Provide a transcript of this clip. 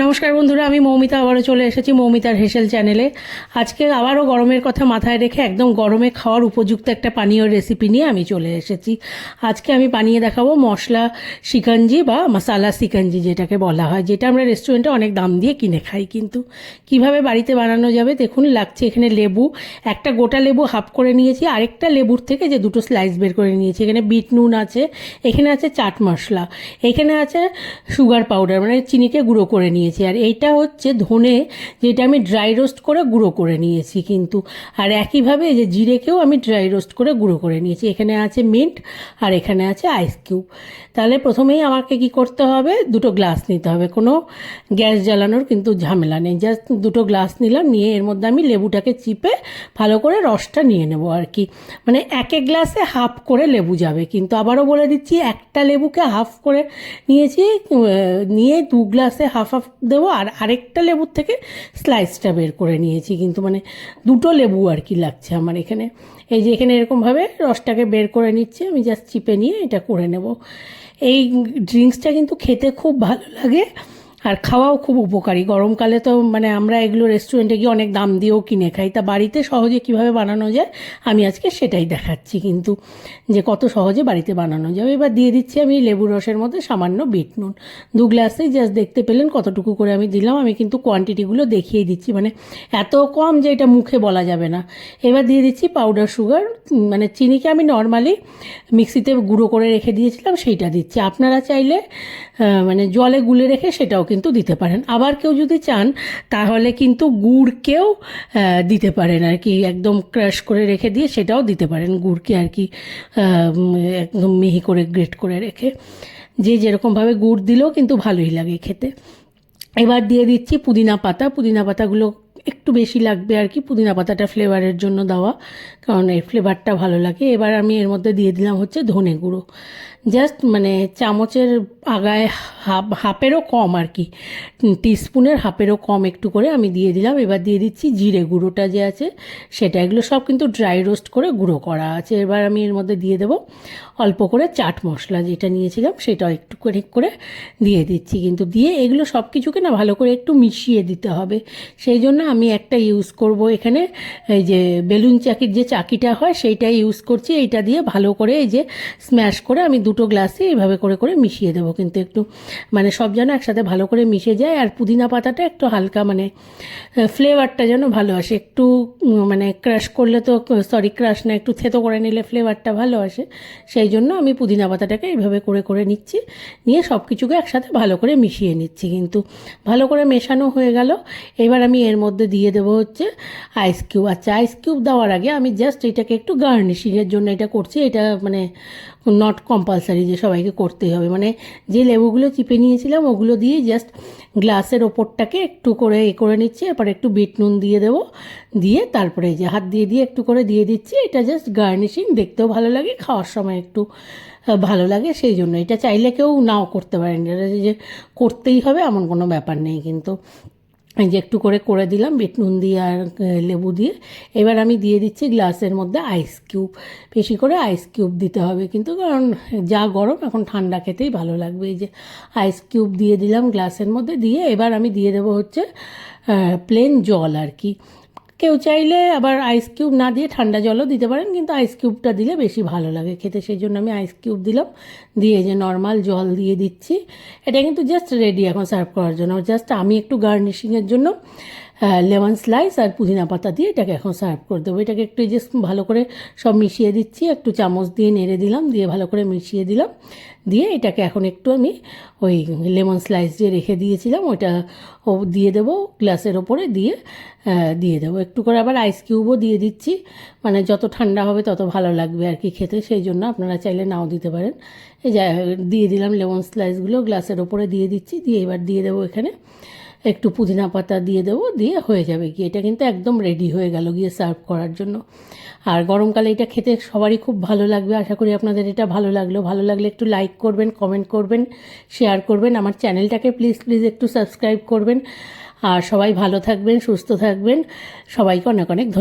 নমস্কার বন্ধুরা, আমি মৌমিতা, আবারও চলে এসেছি মৌমিতার হেসেল চ্যানেলে। আজকে আবারও গরমের কথা মাথায় রেখে একদম গরমে খাওয়ার উপযুক্ত একটা পানীয় রেসিপি নিয়ে আমি চলে এসেছি। আজকে আমি বানিয়ে দেখাবো মশলা শিকঞ্জি বা মশালা শিকঞ্জি যেটাকে বলা হয়, যেটা আমরা রেস্টুরেন্টে অনেক দাম দিয়ে কিনে খাই। কিন্তু কীভাবে বাড়িতে বানানো যাবে দেখুন, লাগছে এখানে লেবু, একটা গোটা লেবু হাফ করে নিয়েছি, আরেকটা লেবুর থেকে যে দুটো স্লাইস বের করে নিয়েছি। এখানে বিট নুন আছে, এখানে আছে চাট মশলা, এখানে আছে সুগার পাউডার মানে চিনিকে গুঁড়ো করে নিয়েছি। আর এইটা হচ্ছে ধনে, যেটা আমি ড্রাই রোস্ট করে গুঁড়ো করে নিয়েছি কিন্তু। আর একইভাবে যে জিরেকেও আমি ড্রাই রোস্ট করে গুঁড়ো করে নিয়েছি। এখানে আছে মিন্ট আর এখানে আছে আইস কিউব তাহলে প্রথমেই আমাকে কি করতে হবে? দুটো গ্লাস নিতে হবে। কোনো গ্যাস জ্বালানোর কিন্তু ঝামেলা নেই। জাস্ট দুটো গ্লাস নিলাম, নিয়ে এর মধ্যে আমি লেবুটাকে চিপে ভালো করে রসটা নিয়ে নেব আর কি। মানে এক এক গ্লাসে হাফ করে লেবু যাবে। কিন্তু আবারও বলে দিচ্ছি, একটা লেবুকে হাফ করে নিয়েছি নিয়ে দু গ্লাসে হাফ হাফ দেবো আর আরেকটা লেবুর থেকে স্লাইসটা বের করে নিয়েছি। কিন্তু মানে দুটো লেবু আর কি লাগছে আমার এখানে। এই যে এখানে এরকমভাবে রসটাকে বের করে নিচ্ছে, আমি জাস্ট চিপে নিয়ে এটা করে নেব। এই ড্রিঙ্কসটা কিন্তু খেতে খুব ভালো লাগে। আর খাওয়াও খুব উপকারী। গরমকালে তো মানে আমরা এগুলো রেস্টুরেন্টে গিয়ে অনেক দাম দিয়েও কিনে খাই। তা বাড়িতে সহজে কীভাবে বানানো যায়? আমি আজকে সেটাই দেখাচ্ছি কিন্তু, যে কত সহজে বাড়িতে বানানো যাবে এবার দিয়ে দিচ্ছি আমি লেবু রসের মধ্যে সামান্য বিট নুন। দু গ্লাসেই জাস্ট দেখতে পেলেন কতটুকু করে আমি দিলাম। আমি কিন্তু কোয়ান্টিটিগুলো দেখিয়ে দিচ্ছি। মানে এত কম যে এটা মুখে বলা যাবে না। এবার দিয়ে দিচ্ছি পাউডার সুগার মানে চিনিকে আমি নর্মালি মিক্সিতে গুঁড়ো করে রেখে দিয়েছিলাম, সেইটা দিচ্ছি। আপনারা চাইলে মানে জলে গুলে রেখে সেটাও কিন্তু দিতে পারেন। আবার কেউ যদি চান, তাহলে কিন্তু গুড়কেও দিতে পারেন আর কি। একদম ক্রাশ করে রেখে দিয়ে সেটাও দিতে পারেন। গুড়কে আর কি একদম মিহি করে গ্রেট করে রেখে। যে যেরকমভাবে গুড় দিলেও কিন্তু ভালোই লাগে খেতে। এবার দিয়ে দিচ্ছি পুদিনা পাতা। পুদিনা পাতাগুলো একটু বেশি লাগবে আর কি পুদিনা পাতাটা ফ্লেভারের জন্য দেওয়া, কারণ এই ফ্লেভারটা ভালো লাগে। এবার আমি এর মধ্যে দিয়ে দিলাম হচ্ছে ধনে গুঁড়ো। জাস্ট মানে চামচের আগায় হাফ, হাফেরও কম আর কি। টিস্পুনের হাফেরও কম একটু করে আমি দিয়ে দিলাম। এবার দিয়ে দিচ্ছি জিরে গুঁড়োটা যে আছে, সেটা এগুলো সব কিন্তু ড্রাই রোস্ট করে গুঁড়ো করা আছে। এবার আমি এর মধ্যে দিয়ে দেবো অল্প করে চাট মশলা যেটা নিয়েছিলাম, সেটাও একটু করে করে দিয়ে দিচ্ছি। কিন্তু দিয়ে এগুলো সব কিছুকে না ভালো করে একটু মিশিয়ে দিতে হবে। সেই জন্য আমি একটা ইউজ করব এখানে। এই যে বেলুন চাকির যে চাকিটা হয় সেইটাই ইউজ করছি। এইটা দিয়ে ভালো করে এই যে স্ম্যাশ করে আমি দুটো গ্লাসে এইভাবে করে করে মিশিয়ে দেবো। কিন্তু একটু মানে সব যেন একসাথে ভালো করে মিশে যায়। আর পুদিনা পাতাটা একটু হালকা মানে ফ্লেভারটা যেন ভালো আসে। একটু মানে ক্রাশ করলে তো সরি ক্রাশ না, একটু থেতো করে নিলে ফ্লেভারটা ভালো আসে। সেই জন্য আমি পুদিনা পাতাটাকে এইভাবে করে করে নিচ্ছি। নিয়ে সব কিছুকে একসাথে ভালো করে মিশিয়ে নিচ্ছি। কিন্তু ভালো করে মেশানো হয়ে গেল। এবার আমি এর মধ্যে দিয়ে দেবো হচ্ছে আইস কিউব আচ্ছা আইস কিউব দেওয়ার আগে আমি জাস্ট এটাকে একটু গার্নিশিংয়ের জন্য এটা করছি। এটা মানে নট কম্পালসারি যে সবাইকে করতেই হবে। মানে যে লেবুগুলো চিপে নিয়েছিলাম, ওগুলো দিয়ে জাস্ট গ্লাসের ওপরটাকে একটু করে এ করে নিচ্ছি। এরপর একটু বিট নুন দিয়ে দেবো। দিয়ে তারপরে যে হাত দিয়ে দিয়ে একটু করে দিয়ে দিচ্ছি। এটা জাস্ট গার্নিশিং দেখতেও ভালো লাগে, খাওয়ার সময় একটু ভালো লাগে। সেই জন্য এটা চাইলে কেউ নাও করতে পারেন। এটা যে করতেই হবে এমন কোনো ব্যাপার নেই কিন্তু। এই যে একটু করে করে দিলাম বিট নুন দিয়ে আর লেবু দিয়ে। এবার আমি দিয়ে দিচ্ছি গ্লাসের মধ্যে আইস কিউব বেশি করে আইস কিউব দিতে হবে কিন্তু, কারণ যা গরম, এখন ঠান্ডা খেতেই ভালো লাগবে। এই যে আইস কিউব দিয়ে দিলাম গ্লাসের মধ্যে দিয়ে, এবার আমি দিয়ে দেবো হচ্ছে প্লেন জল আর কি। কেউ চাইলে আবার আইস কিউব না দিয়ে ঠান্ডা জলও দিতে পারেন, কিন্তু আইস কিউবটা দিলে বেশি ভালো লাগে খেতে। সেই জন্য আমি আইস কিউব দিলাম। দিয়ে যে নর্মাল জল দিয়ে দিচ্ছি। এটা কিন্তু জাস্ট রেডি এখন সার্ভ করার জন্য। জাস্ট আমি একটু গার্নিশিংয়ের জন্য লেমন স্লাইস আর পুদিনা পাতা দিয়ে এটাকে এখন সার্ভ করে দেবো। এটাকে একটু জাস্ট ভালো করে সব মিশিয়ে দিচ্ছি। একটু চামচ দিয়ে নেড়ে দিলাম, দিয়ে ভালো করে মিশিয়ে দিলাম। দিয়ে এটাকে এখন একটু আমি ওই লেমন স্লাইস দিয়ে রেখে দিয়েছিলাম, ওইটা ও দিয়ে দেবো গ্লাসের ওপরে দিয়ে দিয়ে দেবো। একটু করে আবার আইস কিউবও দিয়ে দিচ্ছি। মানে যত ঠান্ডা হবে তত ভালো লাগবে আর কি খেতে, সেই জন্য আপনারা চাইলে নাও দিতে পারেন। এই যা, দিয়ে দিলাম লেমন স্লাইসগুলো, গ্লাসের ওপরে দিয়ে দিচ্ছি। দিয়ে এবার দিয়ে দেবো এখানে একটু পুদিনা পাতা দিয়ে দেবো, দিয়ে হয়ে যাবে গিয়ে। এটা কিন্তু একদম রেডি হয়ে গেল গিয়ে সার্ভ করার জন্য। আর গরমকালে এটা খেতে সবারই খুব ভালো লাগবে। আশা করি আপনাদের এটা ভালো লাগল। ভালো লাগলে একটু লাইক করবেন কমেন্ট করবেন শেয়ার করবেন। আমার চ্যানেলটাকে প্লিজ প্লিজ একটু সাবস্ক্রাইব করবেন। আর সবাই ভালো থাকবেন, সুস্থ থাকবেন। সবাইকে অনেক অনেক ধন্যবাদ।